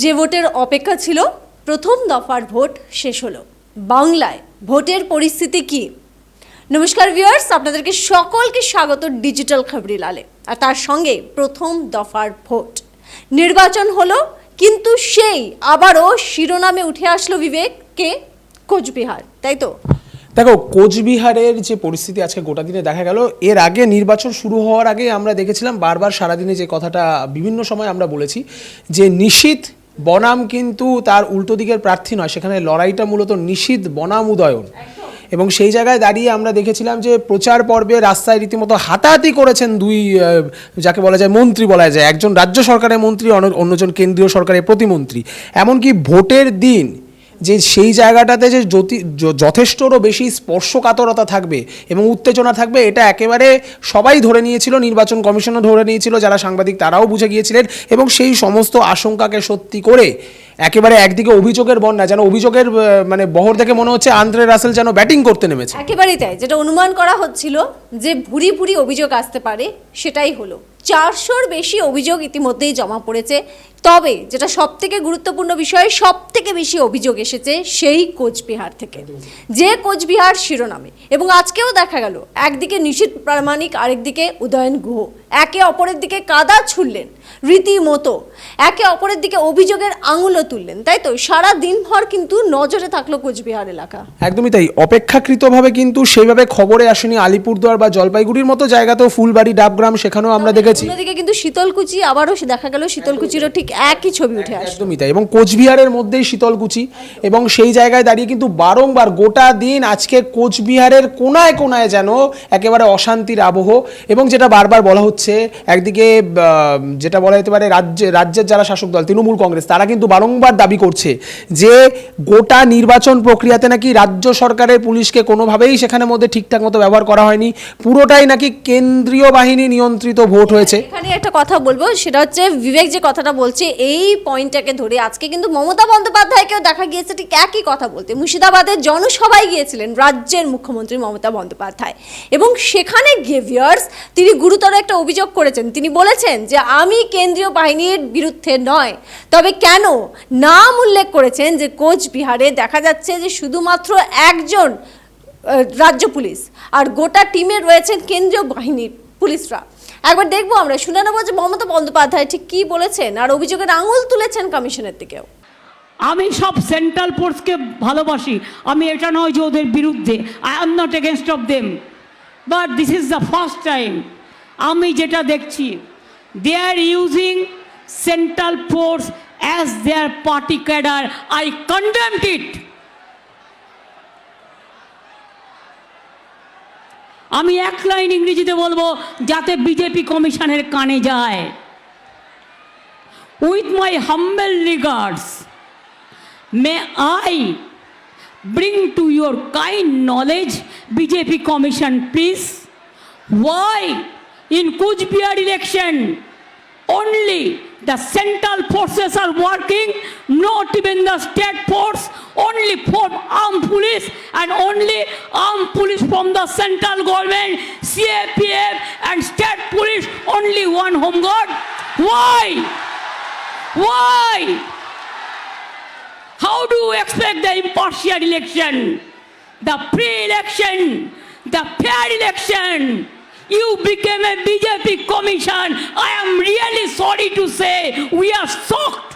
যে ভোটের অপেক্ষা ছিল, প্রথম দফার ভোট শেষ হলো। বাংলায় ভোটের পরিস্থিতি কি? নমস্কার ভিউয়ার্স আপনাদেরকে সকলকে স্বাগত ডিজিটাল খবরি লালে আর তার সঙ্গে প্রথম দফার ভোট। নির্বাচন হলো, কিন্তু সেই আবারও শিরোনামে উঠে আসলো বিবেককে কোচবিহার, তাই তো? দেখো, কোচবিহারের যে পরিস্থিতি আজকে গোটা দিনে দেখা গেল, এর আগে নির্বাচন শুরু হওয়ার আগে আমরা দেখেছিলাম বারবার সারাদিনে যে কথাটা বিভিন্ন সময় আমরা বলেছি, যে নিশীত বনাম কিন্তু তার উল্টো দিকের প্রার্থী নয়, সেখানে লড়াইটা মূলত নিষিদ্ধ বনাম উদয়ন। এবং সেই জায়গায় দাঁড়িয়ে আমরা দেখেছিলাম যে প্রচার পর্বে রাস্তায় রীতিমতো হাতাহাতি করেছেন দুই যাকে বলা যায় মন্ত্রী বলা যায়, একজন রাজ্য সরকারের মন্ত্রী, অন্য- অন্যজন কেন্দ্রীয় সরকারের প্রতিমন্ত্রী। এমনকি ভোটের দিন যে সেই জায়গাটাতে যে যথেষ্টরও বেশি স্পর্শকাতরতা থাকবে এবং উত্তেজনা থাকবে, এটা একেবারে সবাই ধরে নিয়েছিল, নির্বাচন কমিশনও ধরে নিয়েছিল, যারা সাংবাদিক তারাও বুঝে গিয়েছিলেন এবং সেই সমস্ত আশঙ্কাকে সত্যি করে একেবারে একদিকে অভিযোগের বন্যা, যেন অভিযোগের মানে বহর দেখে মনে হচ্ছে আন্দ্রে রাসেল যেন ব্যাটিং করতে নেমেছে। একেবারেই তাই, যেটা অনুমান করা হচ্ছিল যে ভুরি ভুরি অভিযোগ আসতে পারে, সেটাই হলো। চারশোর বেশি অভিযোগ ইতিমধ্যেই জমা পড়েছে। তবে যেটা সব থেকে গুরুত্বপূর্ণ বিষয় সব থেকে বেশি অভিযোগ এসেছে সেই কোচবিহার থেকে। যে কোচবিহার শিরোনামে। এবং আজকেও দেখা গেল, একদিকে নিশীত প্রামাণিক, আরেকদিকে উদয়ন গুহ। একে অপরের দিকে কাদা ছুড়লেন। রীতিমতো একে অপরের দিকে অভিযোগের আঙুলও তুললেন তাই তো? সারা দিনভর কিন্তু নজরে থাকল কোচবিহার এলাকা। একদমই তাই। অপেক্ষাকৃতভাবে কিন্তু সেইভাবে খবরে আসেনি আলিপুরদুয়ার বা জলপাইগুড়ির মতো জায়গাতেও ফুলবাড়ি ডাবগ্রাম সেখানেও আমরা দেখেছি। অন্যদিকে কিন্তু শীতলকুচি আবারও দেখা গেল শীতলকুচিরও ঠিক একই ছবি উঠে আসে একদমই তাই। এবং কোচবিহারের মধ্যেই শীতলকুচি। এবং সেই জায়গায় দাঁড়িয়ে কিন্তু বারংবার গোটা দিন আজকে কোচবিহারের কোনায় কোনায় যেন একেবারে অশান্তির আবহ। এবং যেটা বারবার বলা হচ্ছে একদিকে যেটা বলা যেতে পারে রাজ্যে, রাজ্যের যারা শাসক দল, তৃণমূল কংগ্রেস, তারা কিন্তু বারংবার দাবি করছে যে গোটা নির্বাচন প্রক্রিয়াতে নাকি রাজ্য সরকারের পুলিশকে কোনোভাবেই সেখানে মধ্যে ঠিকঠাক মতো ব্যবহার করা হয়নি। পুরোটাই নাকি কেন্দ্রীয় বাহিনী নিয়ন্ত্রিত ভোট হয়েছে। এখানে একটা কথা বলব, সেটা হচ্ছে বিবেক যে কথাটা বলছে, এই পয়েন্টটাকে ধরে আজকে কিন্তু মমতা বন্দ্যোপাধ্যায়কেও দেখা গিয়েছে ঠিক একই কথা বলতে। মুর্শিদাবাদের জনসভায় গিয়েছিলেন রাজ্যের মুখ্যমন্ত্রী মমতা বন্দ্যোপাধ্যায়। এবং সেখানে গিয়ে ভিউয়ার্স তিনি গুরুতর একটা অভিযোগ করেছেন। তিনি বলেছেন যে আমি কেন্দ্রীয় বাহিনীর বিরুদ্ধে নয়, তবে কেন? নাম উল্লেখ করেছেন যে কোচবিহারে দেখা যাচ্ছে যে শুধুমাত্র একজন রাজ্য পুলিশ আর গোটা টিমে রয়েছেন কেন্দ্রীয় বাহিনীর পুলিশরা। একবার দেখব আমরা। শুনে নেব যে মমতা বন্দ্যোপাধ্যায় ঠিক কি বলেছেন আর অভিযোগের আঙুল তুলেছেন কমিশনের দিকেও। আমি সব সেন্ট্রাল ফোর্সকে ভালোবাসি। আমি এটা নয় যে ওদের বিরুদ্ধে, I am not against of them. But this is the first time. আমি যেটা দেখছি they are using central force as their party cadre I condemned it আমি এক লাইন ইংরেজিতে বলব যাতে বিজেপি কমিশনের কানে যায়। With my humble regards May I bring to your kind knowledge, BJP commission please, why in Kujbihar election only the central forces are working, not even the state force, only armed police and only armed police from the central government, CAPF and state police, only one home guard. Why? Why? How do you expect the impartial election, the pre-election, the fair election? You became a BJP commission. I am really sorry to say, we are shocked.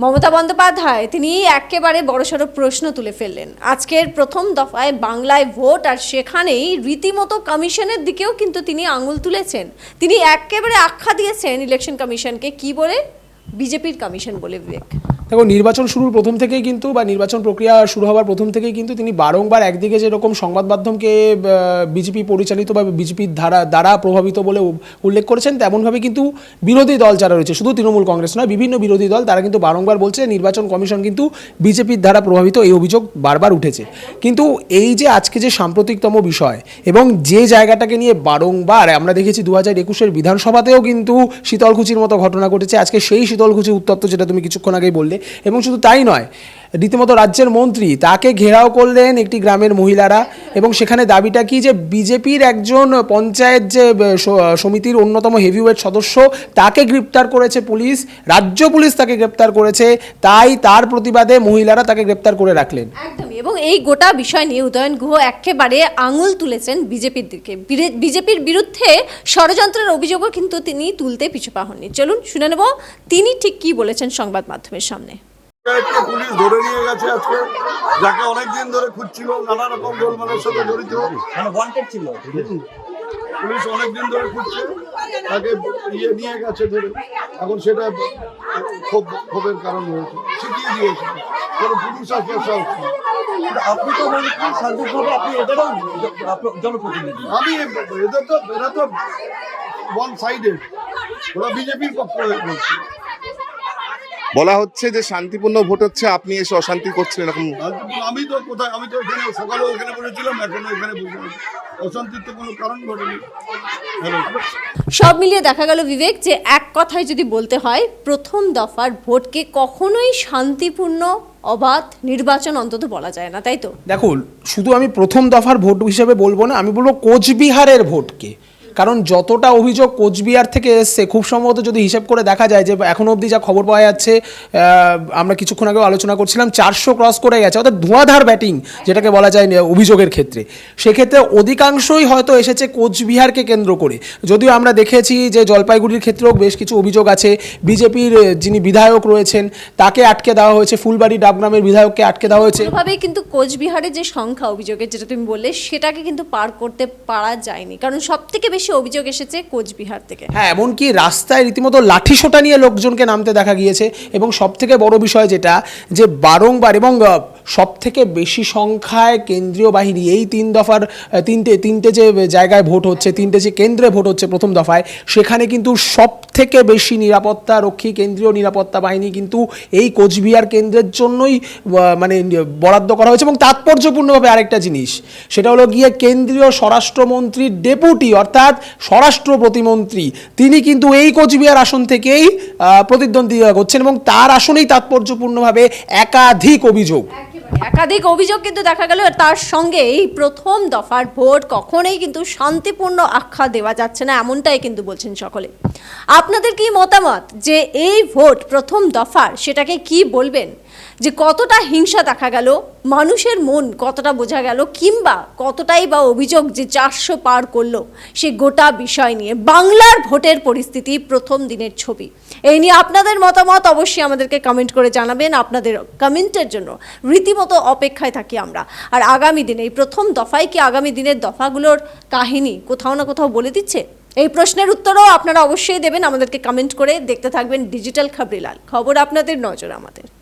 Mamata Bandyopadhyay, তিনি একেবারে বড়সড় প্রশ্ন তুলে ফেললেন। আজকের প্রথম দফায় বাংলায় ভোট, আর সেখানেই রীতিমতো কমিশনের দিকেও কিন্তু তিনি আঙুল তুলেছেন। তিনি একেবারে আখ্যা দিয়েছেন ইলেকশন কমিশনকে। কি বলে? বিজেপির কমিশন বলে, বিবেক। দেখো, নির্বাচন শুরুর প্রথম থেকেই কিন্তু বা নির্বাচন প্রক্রিয়া শুরু হওয়ার প্রথম থেকেই কিন্তু তিনি বারংবার একদিকে যেরকম সংবাদ মাধ্যমকে বিজেপি পরিচালিত বা বিজেপির ধারা, দ্বারা প্রভাবিত বলে উল্লেখ করেছেন, তেমনভাবে কিন্তু বিরোধী দল যারা রয়েছে, শুধু তৃণমূল কংগ্রেস নয়, বিভিন্ন বিরোধী দল, তারা কিন্তু বারংবার বলছে নির্বাচন কমিশন কিন্তু বিজেপির দ্বারা প্রভাবিত, এই অভিযোগ বারবার উঠেছে। কিন্তু এই যে আজকে যে সাম্প্রতিকতম বিষয় এবং যে জায়গাটাকে নিয়ে বারংবার আমরা দেখেছি দু হাজার একুশের বিধানসভাতেও কিন্তু শীতলকুচির মতো ঘটনা ঘটেছে, আজকে সেই শীতলকুচি উত্তপ্ত, যেটা তুমি কিছুক্ষণ আগেই বললে এবং শুধু তাই নয় রীতিমতো রাজ্যের মন্ত্রী তাকে ঘেরাও করলেন একটি গ্রামের মহিলারা এবং সেখানে দাবিটা কি যে বিজেপির একজন পঞ্চায়েত যে সমিতির অন্যতম হেভিওয়েট সদস্য তাকে গ্রেপ্তার করেছে পুলিশ, রাজ্য পুলিশ তাকে গ্রেপ্তার করেছে, তাই তার প্রতিবাদে মহিলারা তাকে গ্রেপ্তার করে রাখলেন। একদমই, এবং এই গোটা বিষয় নিয়ে উদয়ন গুহ একেবারে আঙুল তুলেছেন বিজেপির দিকে। বিজেপির বিরুদ্ধে ষড়যন্ত্রের অভিযোগও কিন্তু তিনি তুলতে পিছু পা হননি চলুন শুনে নেব তিনি ঠিক কি বলেছেন সংবাদ মাধ্যমের সামনে। পুলিশ ধরে নিয়ে গেছে আজকে যাকে অনেকদিন ধরে খুঁজছিল নানা রকম গোলমালের সাথে জড়িত। মানে ছিল। পুলিশ অনেকদিন ধরে খুঁজছে তাকে ইয়ে নিয়ে গেছে ধরে। এখন সেটা খুব ক্ষোভের কারণ হয়েছে। শিখিয়ে দিয়েছে। কোনো পুলিশ আসবে সব কিন্তু আপনি তো শান্তিভাবে আপনি এদেরও জনপ্রতিনিধি। আমি এদের তো এরা তো ওয়ান সাইডেড ওরা বিজেপির পক্ষ বলছে। বলা হচ্ছে যে শান্তিপূর্ণ ভোট হচ্ছে আপনি এসে অশান্তি করছেন এরকম। আমি তো কোথায় আমি তো এখানে সকালেও এখানে বলেছিলাম এখনও এখানে বসে অশান্তির তো কোনো কারণ ঘটেনি। সব মিলিয়ে দেখা গেল বিবেক যে এক কথায় যদি বলতে হয় প্রথম দফার ভোটকে কখনোই শান্তিপূর্ণ অবাধ নির্বাচন অন্তত বলা যায় না তাই তো? দেখুন শুধু আমি প্রথম দফার ভোট হিসেবে বলব না আমি বলব কোচবিহারের ভোটকে। কারণ যতটা অভিযোগ কোচবিহার থেকে এসছে, খুব সম্ভবত যদি হিসেব করে দেখা যায় যে এখনও অবধি যা খবর পাওয়া যাচ্ছে আমরা কিছুক্ষণ আগেও আলোচনা করছিলাম, চারশো ক্রস করে গেছে, অর্থাৎ ধোঁয়াধার ব্যাটিং যেটাকে বলা যায় অভিযোগের ক্ষেত্রে। সেক্ষেত্রে অধিকাংশই হয়তো এসেছে কোচবিহারকে কেন্দ্র করে। যদিও আমরা দেখেছি যে জলপাইগুড়ির ক্ষেত্রেও বেশ কিছু অভিযোগ আছে, বিজেপির যিনি বিধায়ক রয়েছেন, তাকে আটকে দেওয়া হয়েছে, ফুলবাড়ি ডাবগ্রামের বিধায়ককে আটকে দেওয়া হয়েছে। কোনোভাবেই কিন্তু কোচবিহারের যে সংখ্যা অভিযোগের, যেটা তুমি বললে, সেটাকে কিন্তু পার করতে পারা যায়নি। কারণ সব থেকে বেশি অভিযোগ এসেছে কোচবিহার থেকে। হ্যাঁ এমনকি রাস্তায় রীতিমতো লাঠি লাঠিসোঁটা নিয়ে লোকজনকে নামতে দেখা গিয়েছে। এবং সব থেকে বড় বিষয় যেটা, যে বারংবার এবং সব থেকে বেশি সংখ্যায় কেন্দ্রীয় বাহিনী এই তিন দফার তিনটে তিনটে যে জায়গায় ভোট হচ্ছে, তিনটে যে কেন্দ্রে ভোট হচ্ছে প্রথম দফায়, সেখানে কিন্তু সব থেকে বেশি নিরাপত্তা রক্ষী কেন্দ্রীয় নিরাপত্তা বাহিনী কিন্তু এই কোচবিহার কেন্দ্রের জন্যই মানে বরাদ্দ করা হয়েছে। এবং তাৎপর্যপূর্ণভাবে আরেকটা জিনিস, সেটা হলো গিয়ে কেন্দ্রীয় স্বরাষ্ট্রমন্ত্রীর ডেপুটি, অর্থাৎ স্বরাষ্ট্র প্রতিমন্ত্রী। তিনি কিন্তু এই কোচবিহার আসন থেকেই প্রতিদ্বন্দ্বিতা করছেন এবং তার আসনেই তাৎপর্যপূর্ণভাবে একাধিক অভিযোগ। একাধিক অভিযোগ কিন্তু দেখা গেল তার সঙ্গে এই প্রথম দফার ভোট কখনোই কিন্তু শান্তিপূর্ণ আখ্যা দেওয়া যাচ্ছে না, এমনটাই কিন্তু বলছেন সকলে। আপনাদের কি মতামত যে এই ভোট প্রথম দফার, সেটাকে কি বলবেন? যে কতটা হিংসা দেখা গেল, মানুষের মন কতটা বোঝা গেল, কিংবা কতটাই বা অভিযোগ যে চারশো পার করল, সে গোটা বিষয় নিয়ে। বাংলার ভোটের পরিস্থিতি প্রথম দিনের ছবি। এই নিয়ে আপনাদের মতামত অবশ্যই আমাদেরকে কমেন্ট করে জানাবেন। আপনাদের কমেন্টের জন্য রীতিমতো অপেক্ষায় থাকি আমরা। আর আগামী দিনে, এই প্রথম দফায় কি আগামী দিনের দফাগুলোর কাহিনী কোথাও না কোথাও বলে দিচ্ছে? এই প্রশ্নের উত্তরও আপনারা অবশ্যই দেবেন। আমাদেরকে কমেন্ট করে দেখতে থাকবেন ডিজিটাল খবরিলাল খবর আপনাদের নজর আমাদের।